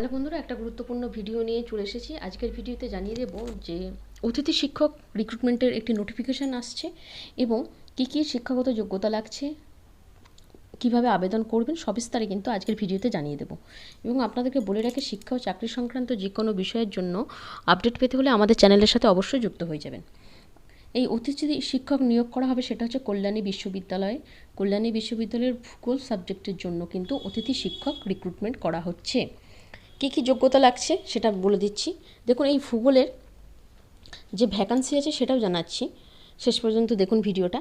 Hello বন্ধুরা, একটা গুরুত্বপূর্ণ ভিডিও নিয়ে চলে এসেছি। আজকের ভিডিওতে জানিয়ে দেব যে অতিথি শিক্ষক রিক্রুটমেন্টের একটি নোটিফিকেশান আসছে এবং কী কী শিক্ষাগত যোগ্যতা লাগছে, কীভাবে আবেদন করবেন সবিস্তারে কিন্তু আজকের ভিডিওতে জানিয়ে দেবো। এবং আপনাদেরকে বলে রাখি, শিক্ষা ও চাকরি সংক্রান্ত যে কোনো বিষয়ের জন্য আপডেট পেতে হলে আমাদের চ্যানেলের সাথে অবশ্যই যুক্ত হয়ে যাবেন। এই অতিথি শিক্ষক নিয়োগ করা হবে সেটা হচ্ছে কল্যাণী বিশ্ববিদ্যালয়ে। কল্যাণী বিশ্ববিদ্যালয়ের ভূগোল সাবজেক্টের জন্য কিন্তু অতিথি শিক্ষক রিক্রুটমেন্ট করা হচ্ছে। কী কী যোগ্যতা লাগছে সেটা বলে দিচ্ছি। দেখুন, এই ভূগোলের যে ভ্যাকান্সি আছে সেটাও জানাচ্ছি। শেষ পর্যন্ত দেখুন ভিডিওটা।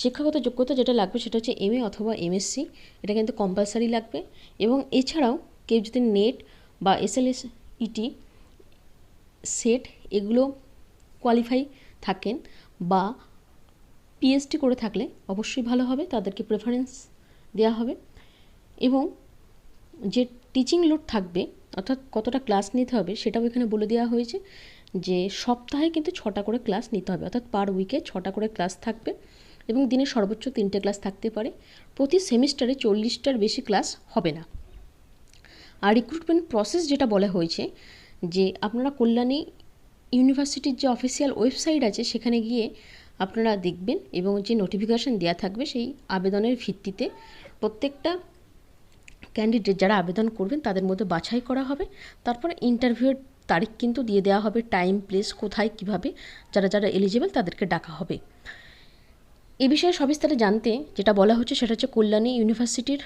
শিক্ষাগত যোগ্যতা যেটা লাগবে সেটা হচ্ছে এমএ অথবা এমএসসি এটা কিন্তু কম্পালসারি লাগবে। এবং এছাড়াও কেউ যদি নেট বা এসএলএস ইটি সেট এগুলো কোয়ালিফাই থাকেন বা পিএইচডি করে থাকলে অবশ্যই ভালো হবে, তাদেরকে প্রেফারেন্স দেওয়া হবে। এবং যে টিচিং লোড থাকবে অর্থাৎ কতটা ক্লাস নিতে হবে সেটাও এখানে বলে দেওয়া হয়েছে যে সপ্তাহে কিন্তু ছটা করে ক্লাস নিতে হবে, অর্থাৎ পার উইকে ছটা করে ক্লাস থাকবে এবং দিনে সর্বোচ্চ তিনটে ক্লাস থাকতে পারে। প্রতি সেমিস্টারে চল্লিশটার বেশি ক্লাস হবে না। আর রিক্রুটমেন্ট প্রসেস যেটা বলা হয়েছে যে আপনারা কল্যাণী ইউনিভার্সিটির যে অফিসিয়াল ওয়েবসাইট আছে সেখানে গিয়ে আপনারা দেখবেন এবং যে নোটিফিকেশান দেওয়া থাকবে সেই আবেদনের ভিত্তিতে প্রত্যেকটা ক্যান্ডিডেট যারা আবেদন করবেন, তাদের মধ্যে বাছাই করা হবে। তারপরে ইন্টারভিউয়ের তারিখ কিন্তু দিয়ে দেওয়া হবে টাইম প্লেস কোথায়, কীভাবে যারা যারা এলিজিবল তাদেরকে ডাকা হবে। এ বিষয়ে সবিস্তারে জানতে যেটা বলা হচ্ছে সেটা হচ্ছে কল্যাণী ইউনিভার্সিটির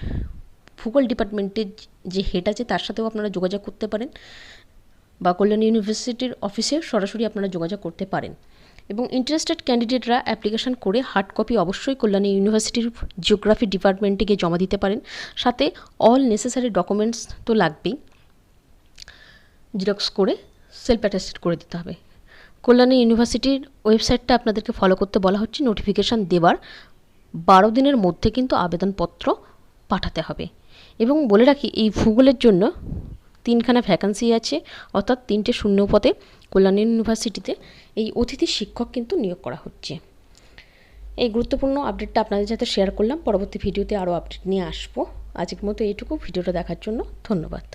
ভূগোল ডিপার্টমেন্টের যে হেড আছে তার সাথেও আপনারা যোগাযোগ করতে পারেন বা কল্যাণী ইউনিভার্সিটির অফিসে সরাসরি আপনারা যোগাযোগ করতে পারেন। এবং ইন্টারেস্টেড ক্যান্ডিডেটরা অ্যাপ্লিকেশন করে হার্ড কপি অবশ্যই কল্যাণী ইউনিভার্সিটির জিওগ্রাফি ডিপার্টমেন্টে গিয়ে জমা দিতে পারেন। সাথে অল নেসেসারি ডকুমেন্টস তো লাগবেই। জেরক্স করে সেলফ অ্যাটাস্টেড করে দিতে হবে। কল্যাণী ইউনিভার্সিটির ওয়েবসাইটটা আপনাদেরকে ফলো করতে বলা হচ্ছে। নোটিফিকেশান দেওয়ার বারো দিনের মধ্যে কিন্তু আবেদনপত্র পাঠাতে হবে। এবং বলে রাখি, এই ভূগোলের জন্য তিনখানা ভ্যাকান্সি আছে, অর্থাৎ তিনটে শূন্য পদে কল্যাণী ইউনিভার্সিটিতে এই অতিথি শিক্ষক কিন্তু নিয়োগ করা হচ্ছে। এই গুরুত্বপূর্ণ আপডেটটা আপনাদের সাথে শেয়ার করলাম। পরবর্তী ভিডিওতে আরও আপডেট নিয়ে আসব। আজকের মতো এইটুকু। ভিডিওটা দেখার জন্য ধন্যবাদ।